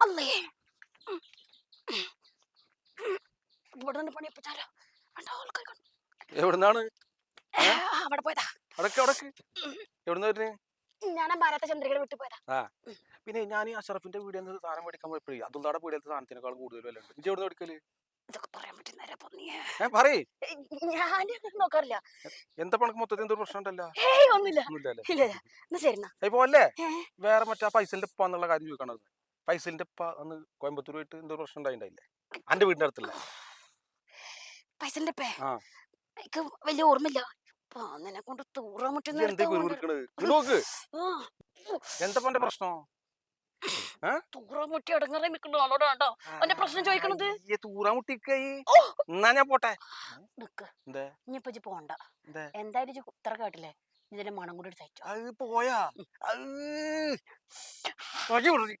അല്ലേ? ഇവിടെ പണി ഒപ്പിച്ചാലോ? എവിടുന്നാണ്? അവിടെ പോയതാ. അടക്ക് അടക്ക് എവിടുന്ന് വരുന്നേ? ഞാൻ ഭാരത ചന്ദ്രികളെ വിട്ടു പോയതാ. പിന്നെ ഞാൻ ഈ അഷറഫിന്റെ വീഡിയോ സാധനം മേടിക്കാൻ പോയപ്പോഴേ അതുകൊണ്ടാണ് പീടിയത്തെ സാധനത്തിനേക്കാൾ കൂടുതൽ വില ഉണ്ട് ഇജ്ജ് എവിടുന്ന് എടുക്കൽ ഇതൊക്കെ പറയാൻ പറ്റുന്നേരാ പൊന്നിയെ ഏ പറയേ. ഞാൻ നോക്കാറില്ല. എന്താ പണക്ക് മൊത്തത്തിൽ പ്രശ്നം ഉണ്ടല്ലോ ഒന്നുമില്ല. ഇല്ല ഇല്ല. എന്നാ ശരി എന്നാ. ഇപ്പൊ അല്ലേ? വേറെ മറ്റേ പൈസന്റെ ഉപ്പ കാര്യം ചോദിക്കണത് ഉപ്പ അന്ന് കോയമ്പത്തൂർ പോയിട്ട് എന്തോ പ്രശ്നം ഉണ്ടായിട്ടില്ലേ അന്റെ വീടിന്റെ അടുത്തില്ല ഫൈസലിന്റെ പേ ആ. എനിക്ക് വലിയ ഓർമ്മയില്ല. കൊണ്ട് തൂറാൻ എന്തേ പന്റെ പ്രശ്നം? അടങ്ങാറേ അവന്റെ ചോദിക്കണത്. എന്നാ ഞാൻ പോട്ടെ. നിക്ക്. എന്തേ? ഇനിയിപ്പൊ ഇജ്ജ് പോണ്ട. എന്തേ? എന്തായാലും ഇജ്ജ് ഉത്തര കേട്ടില്ലേ? ഇതിന്റെ മണം കൂടി അത് പോയാ.